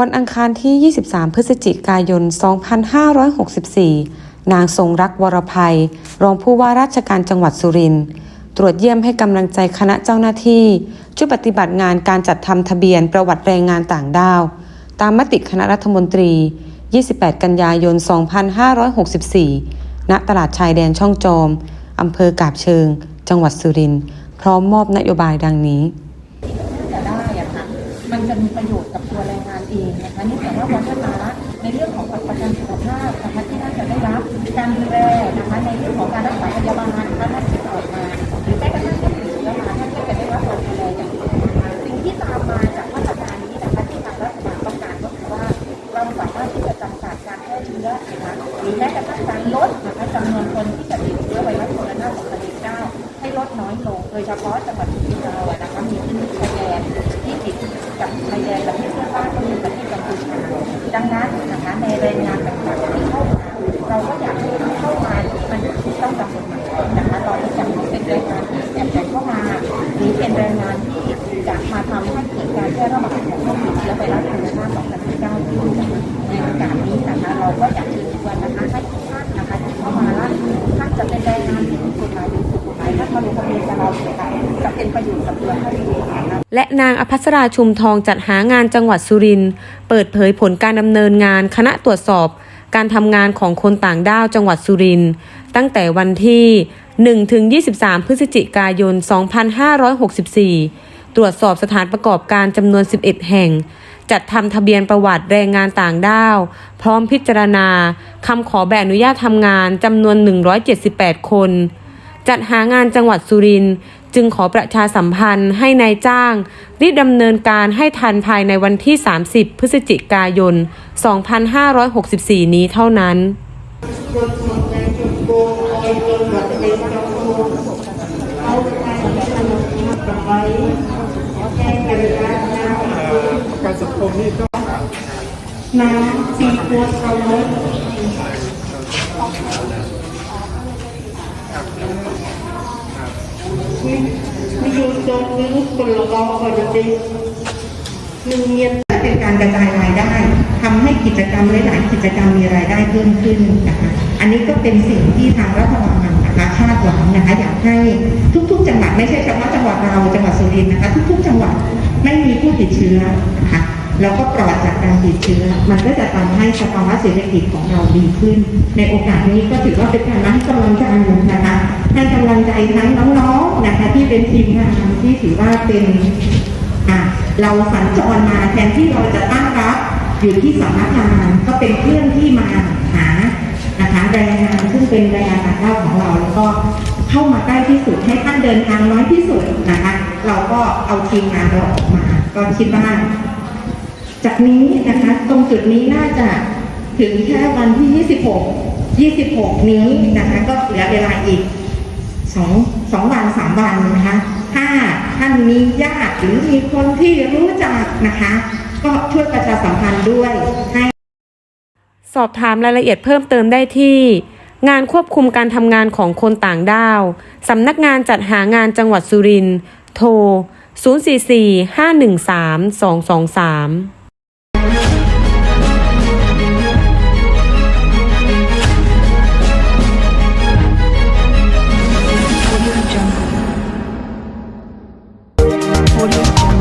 วันอังคารที่ 23 พฤศจิกายน 2564 นางทรงรักวรภัย รองผู้ว่าราชการจังหวัดสุรินทร์ตรวจเยี่ยมให้กำลังใจคณะเจ้าหน้าที่ช่วยปฏิบัติงานการจัดทำทะเบียนประวัติแรงงานต่างด้าว ตามมติคณะรัฐมนตรี 28 กันยายน 2564 ณ ตลาดชายแดนช่องจอม อำเภอกาบเชิง จังหวัดสุรินทร์ พร้อมมอบนโยบายดังนี้ จะได้อะค่ะ มัน จะมีประโยชน์กับตัวแรงงานเองนะคะนื่องจากว่าวันภาระในเรื่องของบัตรประกันสุขภาพนะคะที่น่าจะได้รับการดูแลนะคะในเรื่องของการรักษาพยาบาลนะคะท่านที่ออกมาหรือแม้กระทั่งท่านติดเชื้อมาท่านก็จะได้รับการดูแลอย่างดีนะคะสิ่งที่ตามมาจากมาตรการนี้นะคะที่ทางรัฐบาลต้องการก็คือว่าเราสามารถที่จะจำกัดการแพร่เชื้อนะคะหรือแม้กระทั่งการลดนะคะจำนวนคนที่จะติดเชื้อไวรัสโคโรนา2019ให้ลดน้อยลง โดยเฉพาะจังหวัดสุรินทร์เรานะคะมี ท่านมาลงทะเบียนกับเราเถอะค่ะจะเป็นประโยชน์กับตัวท่านเองนะและนางอภัสราชุมทองจัดหางานจังหวัดสุรินทร์เปิดเผยผลการดำเนินงานคณะตรวจสอบ การทำงานของคนต่างด้าวจังหวัดสุรินทร์ตั้งแต่วันที่ 1 ถึง 23 พฤศจิกายน 2564 ตรวจสอบสถานประกอบการจำนวน 11 แห่ง จัดทำทะเบียนประวัติแรงงานต่างด้าว พร้อมพิจารณาคำขอใบอนุญาตทำงานจำนวน 178 คน จัดหางานจังหวัดสุรินทร์จึงขอประชาสัมพันธ์ให้ในายจ้างรีบดำเนินการให้ทันภายในวันที่ 30 พฤศจิกายน 2564 นี้เท่านั้น การสังคมนี่ก็น้ำซีฟู้ดเขาลด ไม่อยู่ตรงนี้คนละกอคนละดีหนึ่งเงียนเป็นการกระจายรายได้ทำให้กิจกรรมหลายๆกิจกรรมมีรายได้เพิ่มขึ้นนะคะอันนี้ก็เป็นสิ่งที่ทางรัฐบาลนะคะคาดหวังนะคะอยากให้ทุก ๆ จังหวัดไม่ใช่เฉพาะจังหวัดเราจังหวัดสุรินทร์นะคะ ทุก ๆ จังหวัดไม่มีผู้ติดเชื้อนะคะ แล้วก็ปลอดจากการติดเชื้อ มันก็จะทำให้สภาวะเศรษฐกิจของเราดีขึ้น ในโอกาสนี้ก็ถือว่าเป็นการมาให้กำลังใจนะคะให้กำลังใจทั้งน้องๆนะคะที่เป็นทีมงานที่ถือว่าเป็นอะเราสัญจรมาแทนที่เราจะตั้งรับอยู่ที่สำนักงานก็เป็นเพื่อนที่มาหานะคะแรงงานซึ่งเป็นแรงงานต่างด้าวของเราแล้วก็เข้ามาใกล้ที่สุดให้ท่านเดินทางน้อยที่สุดนะคะ เราก็เอาทีมงานเราออกมา ก็คิดว่า จากนี้นะคะตรงจุดนี้น่าจะถึงแค่วันที่ 26 26 นี้นะคะก็เหลือเวลาอีกสองสองวันสามวันนะคะถ้าท่านมีญาติหรือมีคนที่รู้จักนะคะ ก็ช่วยประชาสัมพันธ์ด้วยให้สอบถามรายละเอียดเพิ่มเติมได้ที่ งานควบคุมการทำงานของคนต่างด้าวสำนักงานจัดหางานจังหวัดสุรินทร์โทร 044 513 223 Audio.